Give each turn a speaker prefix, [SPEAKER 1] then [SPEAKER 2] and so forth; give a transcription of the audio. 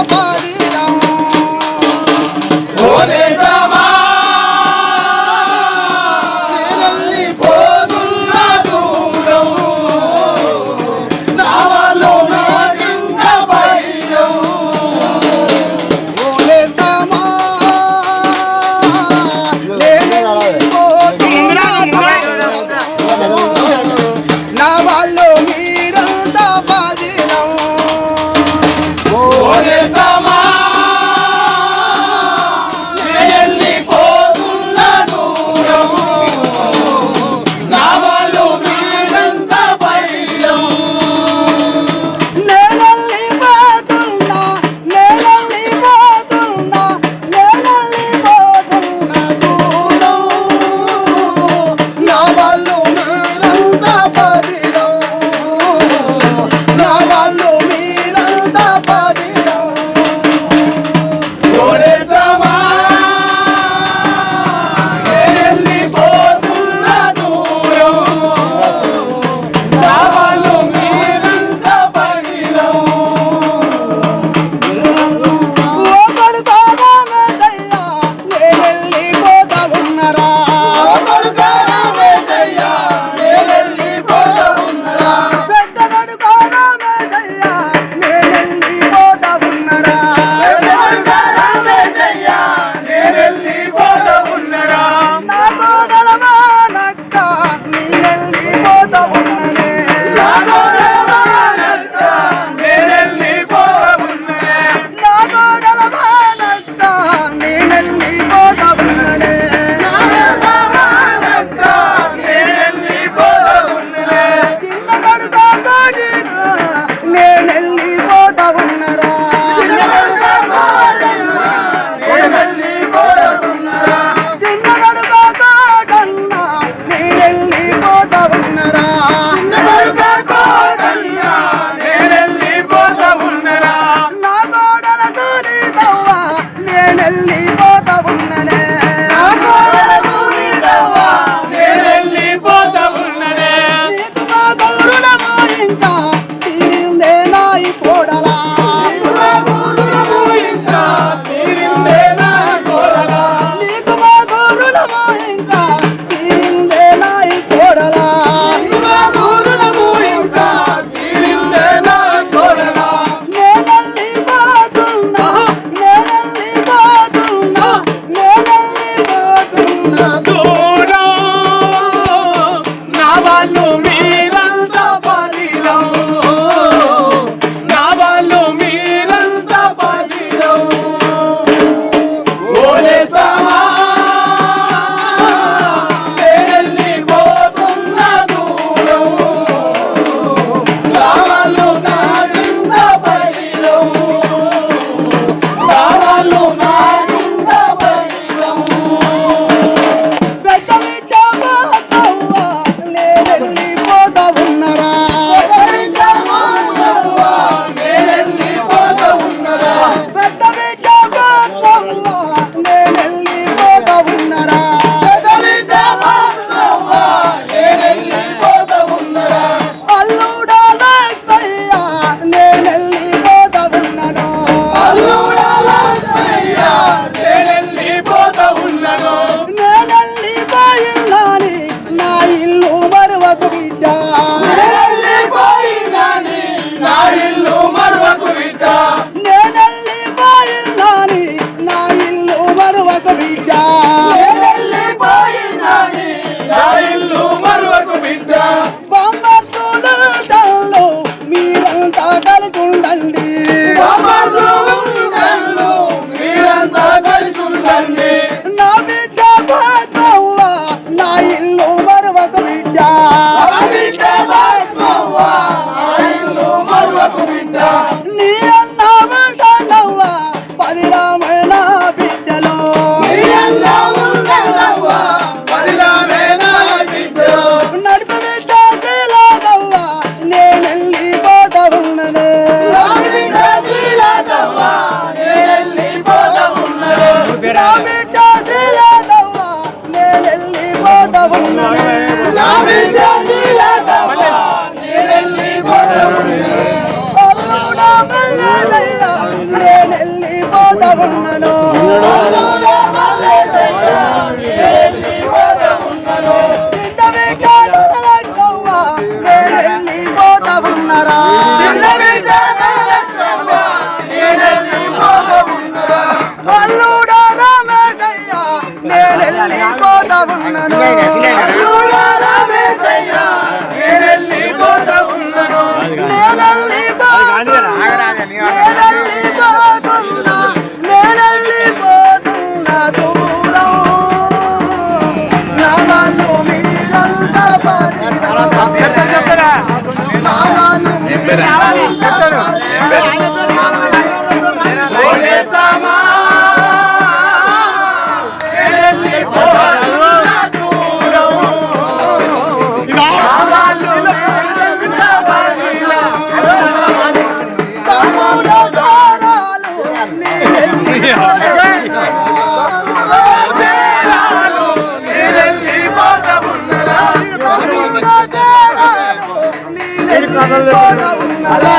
[SPEAKER 1] Come on. వెళ్ళిపోతా ఉన్నను చిన్న బిడ్డ దొరలక్కవ్వ, నేను వెళ్ళిపోతా ఉన్నరా అల్లుడా రమేశయ్య, నేను వెళ్ళిపోతా వెళ్ళిపోతా ఉన్నరా?